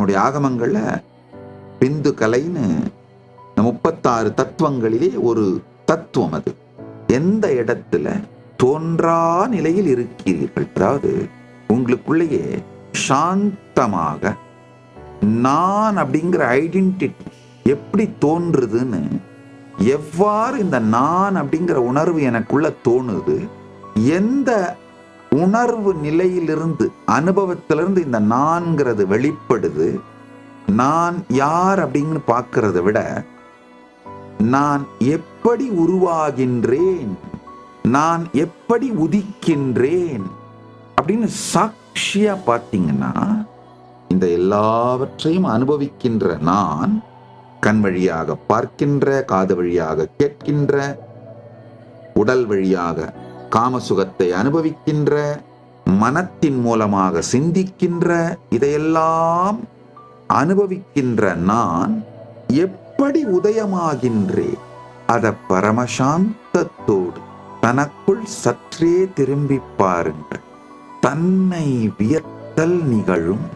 நம்முடைய ஆகமங்களில் பிந்து கலைன்னு முப்பத்தாறு தத்துவங்களிலே ஒரு தத்துவம் அது. எந்த இடத்துல தோன்றா நிலையில் இருக்கிறீர்கள்? அதாவது உங்களுக்குள்ளேயே சாந்தமாக நான் அப்படிங்கிற ஐடென்டிட்டி எப்படி தோன்றுதுன்னு எவ்வாறு இந்த நான் அப்படிங்கிற உணர்வு எனக்குள்ள தோணுது? எந்த உணர்வு நிலையிலிருந்து அனுபவத்திலிருந்து இந்த நான்கிறது வெளிப்படுது. நான் யார் அப்படின்னு பார்க்கறத விட நான் எப்படி உருவாகின்றேன் நான் எப்படி உதிக்கின்றேன் அப்படின்னு சாட்சியா பார்த்தீங்கன்னா இந்த எல்லாவற்றையும் அனுபவிக்கின்ற நான் கண் வழியாக பார்க்கின்ற காது வழியாக கேட்கின்ற உடல் வழியாக காமசுகத்தை அனுபவிக்கின்ற மனத்தின் மூலமாக சிந்திக்கின்ற இதையெல்லாம் அனுபவிக்கின்ற நான் எப்படி உதயமாகின்றேன் அத பரமசாந்தத்தோடு தனக்குள் சற்றே திரும்பி பாருங்கள். தன்னை வியத்தல் நிகழும்